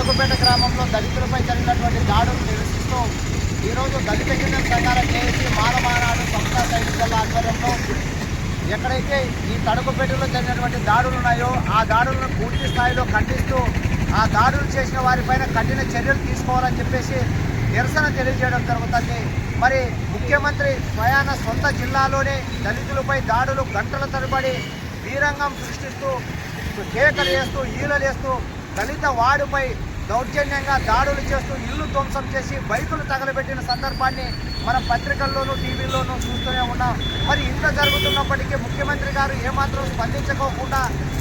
నియోజకవర్గం తడుగుపేట గ్రామంలో దళితులపై జరిగినటువంటి దాడులు నిరసిస్తూ ఈరోజు దళిత గిరిజన సంఘాల జేఏసీ మానమానాడు సంస్థా సైనికుల ఆధ్వర్యంలో ఎక్కడైతే ఈ తడుగుపేటలో జరిగినటువంటి దాడులు ఉన్నాయో ఆ దాడులను పూర్తి స్థాయిలో ఖండిస్తూ ఆ దాడులు చేసిన వారిపైన కఠిన చర్యలు తీసుకోవాలని చెప్పేసి నిరసన తెలియజేయడం జరుగుతుంది. మరి ముఖ్యమంత్రి స్వయాన సొంత జిల్లాలోనే దళితులపై దాడులు గంటల తరబడి వీరంగం సృష్టిస్తూ కేకలు వేస్తూ ఈలలేస్తూ దళిత వాడిపై దౌర్జన్యంగా దాడులు చేస్తూ ఇల్లు ధ్వంసం చేసి బైకులు తగలబెట్టిన సందర్భాన్ని మనం పత్రికల్లోనూ టీవీల్లోనూ చూస్తూనే ఉన్నాం. మరి ఇంత జరుగుతున్నప్పటికీ ముఖ్యమంత్రి గారు ఏమాత్రం స్పందించకోకుండా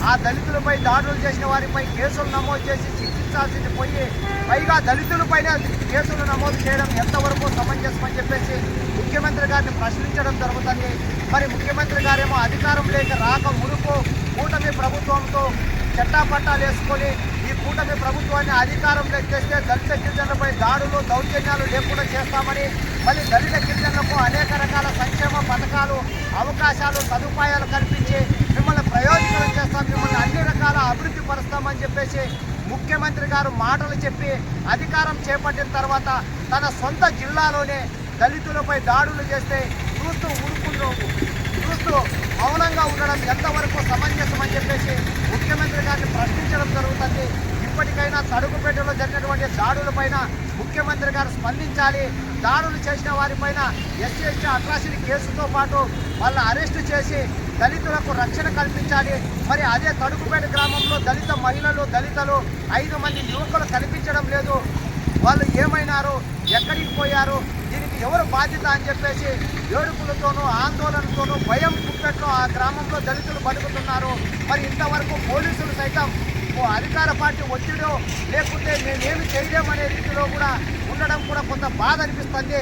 ఆ దళితులపై దాడులు చేసిన వారిపై కేసులు నమోదు చేసి శిక్షించాల్సింది పోయి పైగా దళితులపైన కేసులు నమోదు చేయడం ఎంతవరకు సమంజసం అని చెప్పేసి ముఖ్యమంత్రి గారిని ప్రశ్నించడం జరుగుతుంది. మరి ముఖ్యమంత్రి గారేమో అధికారం లేక రాక మునుపు కూటమి ప్రభుత్వంతో చట్టాపట్టాలు వేసుకొని కూటమి ప్రభుత్వాన్ని అధికారంలోకి తెస్తే దళిత గిరిజనులపై దాడులు దౌర్జన్యాలు లేకుండా చేస్తామని మళ్ళీ దళిత గిరిజనులకు అనేక రకాల సంక్షేమ పథకాలు అవకాశాలు సదుపాయాలు కల్పించి మిమ్మల్ని ప్రయోజనం చేస్తాం మిమ్మల్ని అన్ని రకాల అభివృద్ధి పరుస్తామని చెప్పేసి ముఖ్యమంత్రి గారు మాటలు చెప్పి అధికారం చేపట్టిన తర్వాత తన సొంత జిల్లాలోనే దళితులపై దాడులు చేస్తే చూస్తూ ఊరుకుంటూ చూస్తూ మౌనంగా ఉండడం ఎంతవరకు సమంజసం అని చెప్పేసి ముఖ్యమంత్రి గారిని ప్రశ్నించడం జరుగుతుంది. ఇప్పటికైనా తడుగుపేటలో జరిగినటువంటి దాడులపైన ముఖ్యమంత్రి గారు స్పందించాలి. దాడులు చేసిన వారిపైన ఎస్సీ ఎస్టీ అట్రాసిటీ కేసుతో పాటు వాళ్ళని అరెస్టు చేసి దళితులకు రక్షణ కల్పించాలి. మరి అదే తడుగుపేట గ్రామంలో దళిత మహిళలు దళితులు ఐదు మంది యువకులు కనిపించడం లేదు. వాళ్ళు ఏమైనారు? ఎక్కడికి పోయారు? దీనికి ఎవరు బాధ్యత అని చెప్పేసి ఏడుపులతోనూ ఆందోళనతోనూ భయం పుట్టట్లో ఆ గ్రామంలో దళితులు బతుకుతున్నారు. మరి ఇంతవరకు పోలీసులు సైతం ఓ అధికార పార్టీ ఒత్తిడో లేకుంటే మేమేమి చేయలేమనే రీతిలో కూడా ఉండడం కూడా కొంత బాధ అనిపిస్తుంది.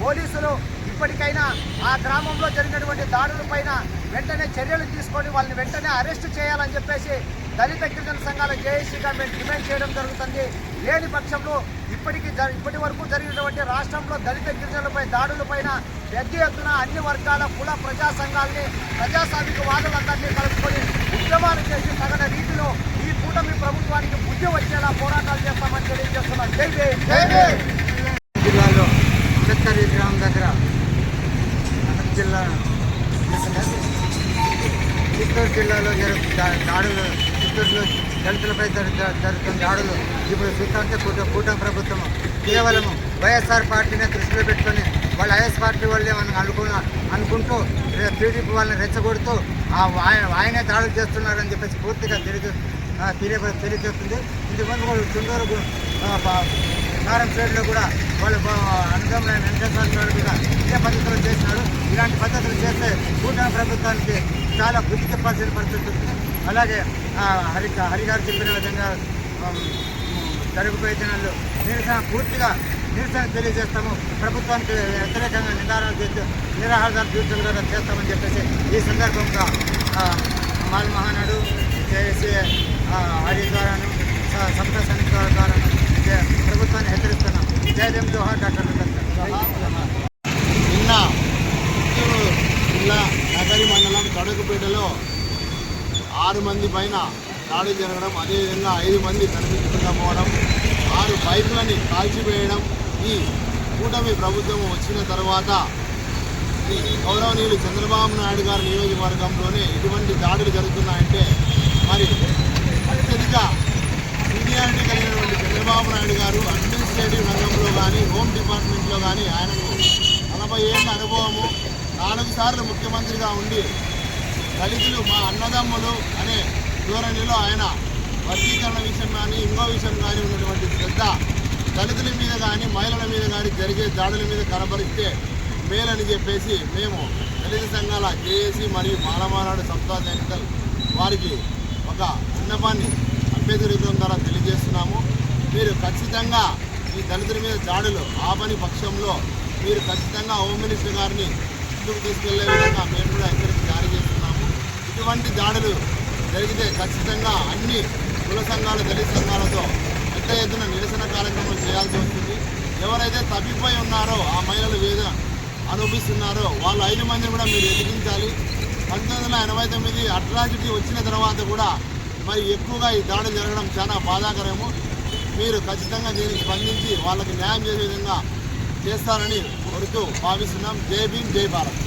పోలీసులు ఇప్పటికైనా ఆ గ్రామంలో జరిగినటువంటి దాడులపైన వెంటనే చర్యలు తీసుకొని వాళ్ళని వెంటనే అరెస్ట్ చేయాలని చెప్పేసి దళిత గిరిజన సంఘాల జేఏసీగా మేము డిమాండ్ చేయడం జరుగుతుంది. లేని పక్షంలో ఇప్పటికి జ- ఇప్పటి వరకు జరిగినటువంటి రాష్ట్రంలో దళిత గిరిజనులపై దాడులపైన పెద్ద ఎత్తున అన్ని వర్గాల కుల ప్రజా సంఘాలని ప్రజాస్వామిక వాదులందరినీ కలుపుకొని ఉద్యమాలు చేసి తగిన రీతిలో ప్రభుత్వానికి బుద్ధి వచ్చేలా పోరాటాలు చేస్తామని తెలియజేస్తున్నాం. జిల్లాలో అంబేద్కర్ విగ్రహం దగ్గర జిల్లా చిత్తూరు జిల్లాలో జరుగు దాడులు చిత్తూరులో దళితులపై జరుగుతున్న దాడులు ఇప్పుడు చూస్తుంటే కూట కూటమి ప్రభుత్వం కేవలం వైఎస్ఆర్ పార్టీనే దృష్టిలో పెట్టుకొని వాళ్ళు ఐఎస్ పార్టీ వాళ్ళే మనం అనుకున్న అనుకుంటూ టీడీపీ వాళ్ళని రెచ్చగొడుతూ ఆయనే దాడులు చేస్తున్నారని చెప్పేసి పూర్తిగా తెలియజే తెలియ తెలియజేస్తుంది. ఇంతకుముందు కూడా చుండూరు కారం సైడ్లో కూడా వాళ్ళు అనుగమైన వెంకటేశ్వరరావు కూడా ఇదే పద్ధతులు చేసినారు ఇలాంటి పద్ధతులు చేస్తే భూటాన్ ప్రభుత్వానికి చాలా బుద్ధి చెప్పాల్సిన పరిస్థితి ఉంది అలాగే హరి హరిగారు చెప్పిన విధంగా జరుగుపోయినాళ్ళు నిరసన పూర్తిగా నిరసన తెలియజేస్తాము. ప్రభుత్వానికి వ్యతిరేకంగా నిదారణ చేస్తూ నిరాహార దీక్షలు చేస్తామని చెప్పేసి ఈ సందర్భంగా మాల్ మహానాడు చేసి హరి ద్వారాను సప్త సైనిక ద్వారాను ప్రభుత్వాన్ని హెచ్చరిస్తున్నాం జయదేవ్ జోహార్ డాక్టర్ నిన్న చిత్తూరు జిల్లా నగరి మండలం కడకపేటలో ఆరు మంది పైన దాడి జరగడం అదేవిధంగా ఐదు మంది కనిపించకుండా పోవడం ఆరు బైకులని కాల్చివేయడం ఈ కూటమి ప్రభుత్వం వచ్చిన తర్వాత ఈ గౌరవనీయులు చంద్రబాబు నాయుడు గారి నియోజకవర్గంలోనే ఇటువంటి దాడులు జరుగుతున్నాయంటే మరి అత్యధిక సీనియారిటీ కలిగినటువంటి చంద్రబాబు నాయుడు గారు అడ్మినిస్ట్రేటివ్ రంగంలో కానీ హోమ్ డిపార్ట్మెంట్లో కానీ ఆయనకు నలభై ఏళ్ళ అనుభవము నాలుగు సార్లు ముఖ్యమంత్రిగా ఉండి దళితులు మా అన్నదమ్ములు అనే ధోరణిలో ఆయన వర్గీకరణ విషయం కానీ ఇంకో విషయం కానీ ఉన్నటువంటి శ్రద్ధ దళితుల మీద కానీ మహిళల మీద కానీ జరిగే దాడుల మీద కనబరిస్తే మేలని చెప్పేసి మేము దళిత సంఘాల జేఏసీ మరియు మాలమానాడు సంస్థా వారికి ఒక విన్నపాన్ని అంబేద్కర్ ద్వారా తెలియజేస్తున్నాము. మీరు ఖచ్చితంగా ఈ దళితుల మీద దాడులు ఆపని పక్షంలో మీరు ఖచ్చితంగా హోమ్ మినిస్టర్ గారిని ముందుకు తీసుకెళ్ళే విధంగా మేము కూడా హెచ్చరిక జారీ చేస్తున్నాము. ఇటువంటి దాడులు జరిగితే ఖచ్చితంగా అన్ని కుల సంఘాలు దళిత సంఘాలతో పెద్ద ఎత్తున నిరసన కార్యక్రమం చేయాల్సి వస్తుంది. ఎవరైతే తప్పిపోయి ఉన్నారో ఆ మహిళలు వేద అనుభవిస్తున్నారో వాళ్ళు ఐదు మందిని కూడా మీరు ఎదిగించాలి పంతొమ్మిది వందల ఎనభై తొమ్మిది అట్రాసిటీ వచ్చిన తర్వాత కూడా మరి ఎక్కువగా ఈ దాడులు జరగడం చాలా బాధాకరము. మీరు ఖచ్చితంగా దీనికి స్పందించి వాళ్ళకి న్యాయం చేసే విధంగా చేస్తారని కోరుతూ భావిస్తున్నాం. జై భీమ్ జై భారత్.